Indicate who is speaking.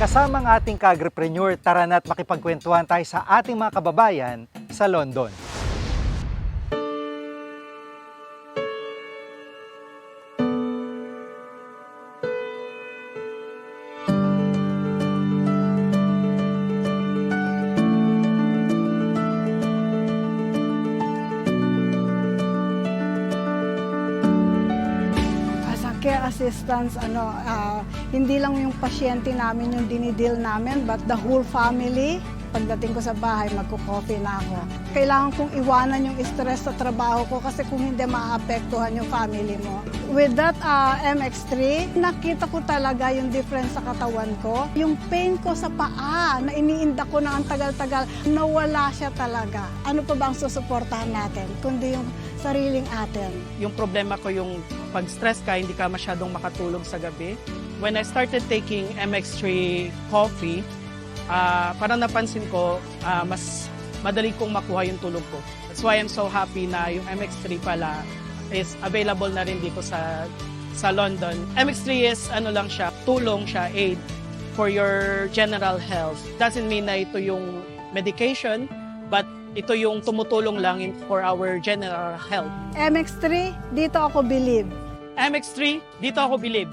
Speaker 1: Kasama ang ating kagrepreneur, tara na't makipagkwentuhan tayo sa ating mga kababayan sa London.
Speaker 2: Care assistance, ano, ah, hindi lang yung pasyente namin yung dinidil namin, but the whole family. Pagdating ko sa bahay, magko-coffee na ako. Kailangan kong iwanan yung stress sa trabaho ko kasi kung hindi maapektuhan yung family mo. With that ah, MX3, nakita ko talaga yung difference sa katawan ko. Yung pain ko sa paa na iniinda ko na ang tagal-tagal, nawala siya talaga. Ano pa ba ang susuportahan natin? Kundi yung sariling atin.
Speaker 3: yung problema ko yung pag stress ka, hindi ka masyadong makatulog sa gabi. When I started taking MX3 coffee, ah parang napansin ko, ah, mas madali kong makuha yung tulog ko. That's why I'm so happy na yung MX3 pala is available na rin dito sa sa London. MX3 is ano lang siya, tulong siya, aid for your general health. Doesn't mean na ito yung medication, but ito yung tumutulong lang in, for our general health.
Speaker 2: MX3, dito ako believe.
Speaker 3: MX3, dito ako believe.